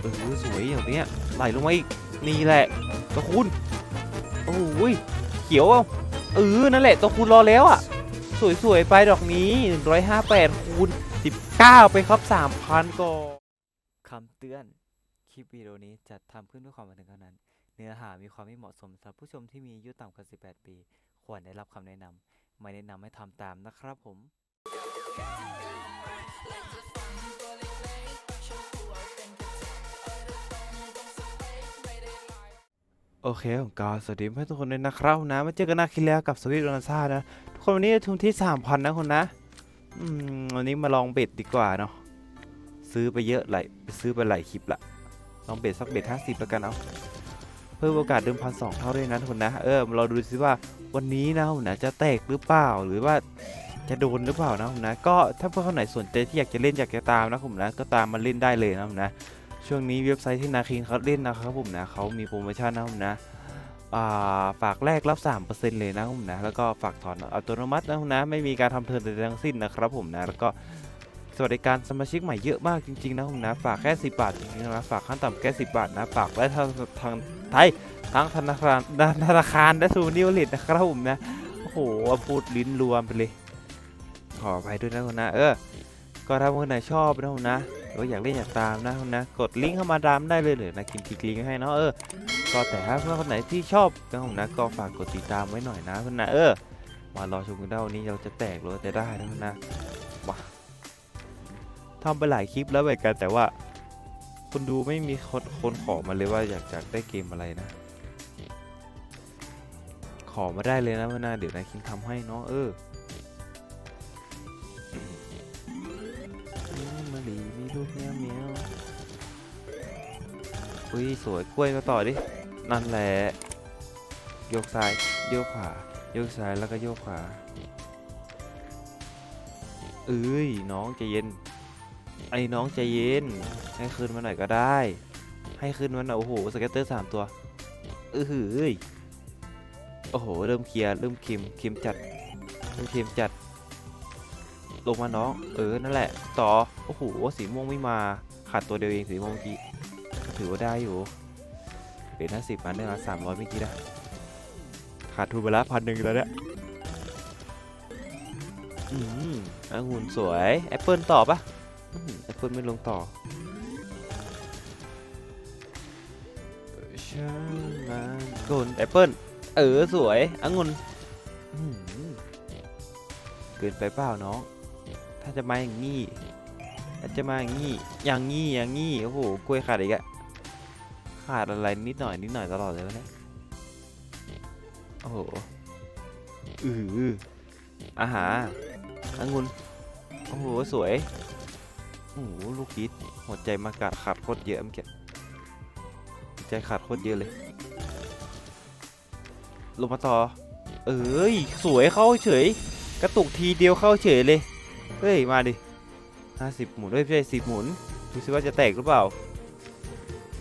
เออสวยอย่างเนี้ยไหลลงมาอีกนี่แหละตัวคุณโอ้ยเขียวเอาเออนั่นแหละตัวคุณรอแล้วอะ สวยๆไปดอกนี้ 158คูณ19 ไปครับ 3,000ก่อนคำเตือน คลิปวิดีโอนี้จัดทำขึ้นเพื่อความบันเทิงเท่านั้น เนื้อหามีความไม่เหมาะสมสำหรับผู้ชมที่มีอายุต่ำกว่า 18 ปี ควรได้รับคำแนะนำไม่แนะนำให้ทำตามนะครับผม โอเคผมก็สวัสดีเพื่อนทุกคนเลยนะครับนะมาเจอกันนาคินแล้วกับสวิตโดนาซ่านะทุกคนวันนี้ทุนที่ 3,000 นะคุณนะอืมวันนี้มาลองเบ็ดดีกว่าเนาะซื้อไปเยอะหลายซื้อไปหลายคลิปละลองเบ็ดสักเบ็ด50 แล้วกันเอาเพิ่มโอกาสเดิมพันสองเท่าด้วยนะทุกคนนะเออเราดูซิว่าวันนี้นะคุณนะจะแตกหรือเปล่าหรือว่าจะโดนหรือเปล่านะคุณนะก็ถ้าเพื่อนคนไหนสนใจที่อยากจะเล่นอยากจะตามนะผมนะก็ตามมาเล่นได้เลยนะผมนะ ช่วงนี้เว็บไซต์ที่นาคินเขาเล่นนะครับผมนะเขามีโปรโมชั่นนะผมนะาฝากแรกรับ 3%เลยนะผมนะแล้วก็ฝากถอนอัตโนมัตินะผมนะไม่มีการทำเทิร์นใดทั้งสิ้นนะครับผมนะแล้วก็สวัสดิการสมาชิกใหม่เยอะมากจริงๆนะผมนะฝากแค่ 10 บาทจริงๆนะฝากขั้นต่ำแค่10 บาทนะฝากได้ทางทางไทยทั้งธนาคารธนาคารและซูนิวลิตนะครับผมนะโอ้โหพูดลิ้นรวมไปเลยขอไปด้วยนะคุณนะเออ ก็ถ้าคนไหนชอบนะคุณนะหรืออยากเล่นอยากตามนะคุณนะ กดลิงก์เข้ามาตามได้เลยหรือนะกินคลิกลิงก์ให้เนาะเออก็แต่ถ้าเพื่อนคนไหนที่ชอบนะผมนะก็ฝากกดติดตามไว้หน่อยนะคุณนะเออมารอชมกันได้วันนี้เราจะแตกหรือว่าจะได้นะคุณนะมาทำไปหลายคลิปแล้วเหมือนกันแต่ว่าคนดูไม่มีคนคนขอมาเลยว่าอยากจะได้เกมอะไรนะ ขอมาได้เลยนะวันหน้าเดี๋ยวนายคิงทำให้เนาะเออ อุ้ยสวยกล้วยมาต่อดิ นั่นแหละ โยกซ้าย โยกขวา โยกซ้ายแล้วก็โยกขวา เอ้ยน้องใจเย็น ไอ้น้องใจเย็น ให้คืนมาหน่อยก็ได้ ให้คืนมาหน่อยโอ้โหสเก็ตเตอร์สามตัวเออหือโอ้โห เริ่มเคลียร์เริ่มเค็มเค็มจัดเริ่มเค็มจัด ลงมาน้อง เออ นั่นแหละ ต่อ โอ้โห สีม่วงไม่มา ขาดตัวเดียวเองสีม่วงเมื่อกี้ ถือว่าได้อยู่เป็นห้าสิบพันได้มาสามร้อยเมื่อกี้นะขาดทุนไปละพันหนึ่งแล้วเนี่ยอืมองุ่นสวยแอปเปิลต่อปะแอปเปิลไม่ลงต่อช่างมันกนแอปเปิลเออสวยองุ่นเกินไปเปล่าน้อง ถ้าจะมาอย่างงี้ถ้าจะมาอย่างงี้อย่างงี้อย่างงี้โอ้โหกล้วยขาดอีกอะ ขาดอะไรนิดหน่อยนิดหน่อยตลอดเลยวะเนี่ยโอ้โหอืออาหารองุ่นโอ้โห สวย โอ้โห ลูกคิดหัวใจมากาดขาดโคตรเยอะเมื่อกี้หัวใจขาดโคตรเยอะเลย ลงมาต่อ เอ้ย สวยเข้าเฉย กระตุกทีเดียวเข้าเฉยเลย เฮ้ย มาดิห้าสิบหมุนเฮ้ยไม่ใช่สิบหมุนดูสิว่าจะแตกหรือเปล่า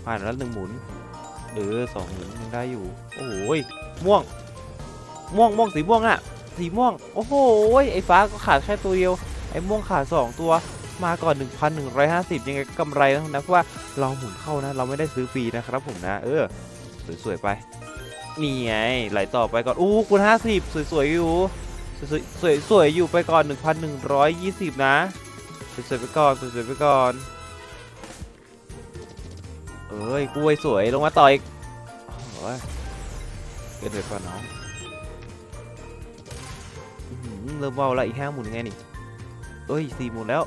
ผ่านแล้วหนึ่งหมุนเออสองหมุนยังได้อยู่ โอ้โหยม่วง ม่วงม่วงสีม่วงอะสีม่วง โอ้โหยไอ้ฟ้าก็ขาดแค่ตัวเดียว ไอ้ม่วงขาดสองตัวมาก่อน 1,150 ยังไงกำไรนะนะเพราะว่าเราหมุนเข้านะ เราไม่ได้ซื้อฟรีนะครับผมนะ เออ สวยๆ ไป นี่ไง ไหลต่อไปก่อน อู้คูณ50 สวยๆ อยู่ สวยๆสวยสวยอยู่ไปก่อน 1,120 นะ สวยๆ ไปก่อน สวยๆ ไปก่อน เอ้ยกล้วยสวยลงมาต่ออีกโอ้ยเกินไปก่อนน้องเริ่มว่าวแล้วอีกห้าหมุนยังไงนี่เอ้ยสี่หมุนแล้ว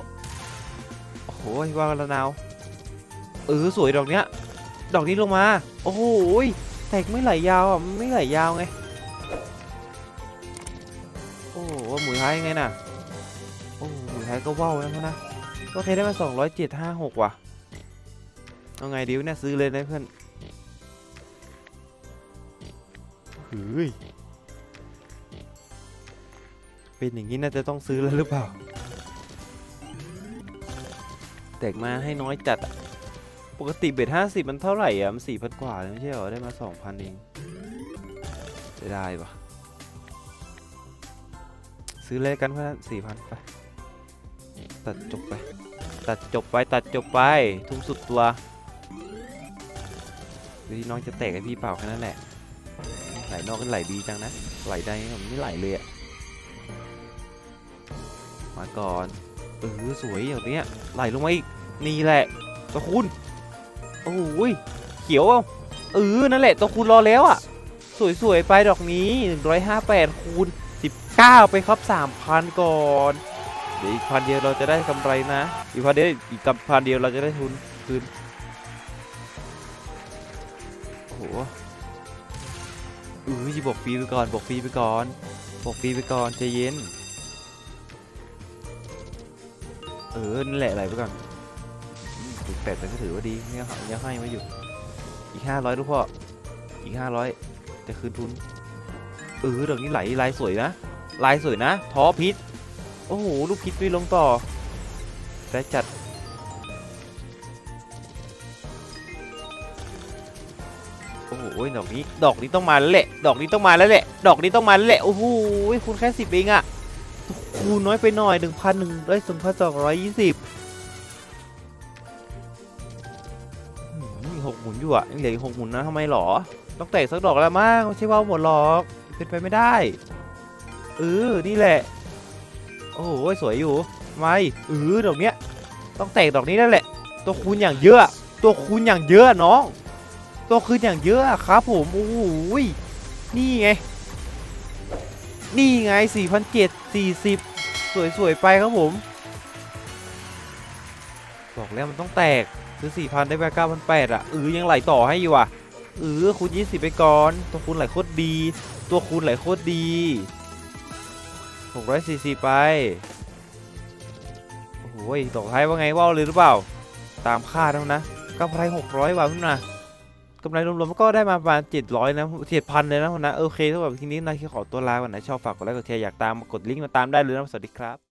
โอ้โหว่าวแล้วนาวเออสวยดอกเนี้ย ดอกนี้ลงมา โอ้โหยแตกไม่ไหลยาวอะไม่ไหลยาวไงโอ้โหหมุนท้ายยังไงน่ะโอ้หมุนท้ายก็ว่าวแล้วนะโอเคได้มาสองร้อยเจ็ดห้าหกว่ะ เอาไงดิวเนี่ยซื้อเลยนะเพื่อนเฮ้ยเป็นอย่างนี้น่าจะต้องซื้อแล้วหรือเปล่า แตกมาให้น้อยจัด ปกติเบ็ดห้าสิบมันเท่าไหร่อะ มันสี่พันกว่าเลยไม่ใช่เหรอ ได้มาสองพันเองจะได้ปะซื้อเลยกันเพื่อนสี่พันไป ตัดจบไป ตัดจบไป ตัดจบไป ทุ่มสุดตัว ที่น้องจะแตกให้พี่เปล่าแค่นั้นแหละ ไหลนอกก็ไหลดีจังนะ ไหลได้ผมไม่ไหลเลยอะมาก่อน เออสวยอย่างเนี้ย ไหลลงมาอีก นี่แหละตะคุณ โอ้ย เขียวเอาเออ นั่นแหละตะคุณรอแล้วอะสวยๆ ไปดอกนี้ 158 คูณ 19 ไปครับ 3,000 ก่อนเดี๋ยวอีกพันเดียวเราจะได้กำไรนะ อีกพันเดียวอีกกับพันเดียวเราจะได้ทุนคืน หเออจะบอกฟรีไปก่อนบอกฟรีไปก่อนบอกฟรีไปก่อนใจเย็น เออนั่นแหละไหลไปก่อนถึงแปดแต่ก็ถือว่าดีเนี่ยยังให้มาอยู่ อีกห้าร้อยลูกพ่อ อีกห้าร้อยจะคืนทุน เออดอกนี้ไหลลายสวยนะ ลายสวยนะ ท้อพิษ โอ้โห ลูกพิษไม่ลงต่อแต่จัด โอ้โหดอกนี้ ดอกนี้ต้องมาแล้วแหละ ดอกนี้ต้องมาแล้วแหละ ดอกนี้ต้องมาแล้วแหละ โอ้โหคูณแค่สิบเองอะคูณน้อยไปหน่อยหนึ่งพันหนึ่งร้อยสองพันสองร้อยยี่สิบหกหมุนอยู่อะเหลืออีกหกหมุนนะทำไมหรอ ต้องแตกสักดอกแล้วมั้งไม่ใช่ว่าหมดหรอก เป็นไปไม่ได้ เออ นี่แหละ โอ้โห สวยอยู่ ไม่เออดอกเนี้ย ต้องแตกดอกนี้นั่นแหละ ตัวคูณอย่างเยอะ ตัวคูณอย่างเยอะน้อง ตัวคืนอย่างเยอะครับผม โอ้โหยนี่ไง นี่ไง 4,740 สวย ๆ ไปครับผม บอกแล้วมันต้องแตก ซื้อ 4,000 ได้ไป9,800 อะ เออ ยังไหลต่อให้อยู่อะ เออคูณ 20 ไปก่อน ตัวคูณไหลโคตรดี ตัวคูณไหลโคตรดี 640 ไป โอ้โหยตกท้ายว่าไงว่าวเลยหรือเปล่า ตามคาดแล้วนะกำไร 600บาทขึ้นมา กำไรรวมๆก็ได้มาประมาณ700นะ7,000เลยนะคนนะโอเคถ้าแบบทีนี้นายขอตัวลาก่อนนะชอบฝากกดไลค์กดแชร์อยากตามกดลิงก์มาตามได้เลยนะสวัสดีครับ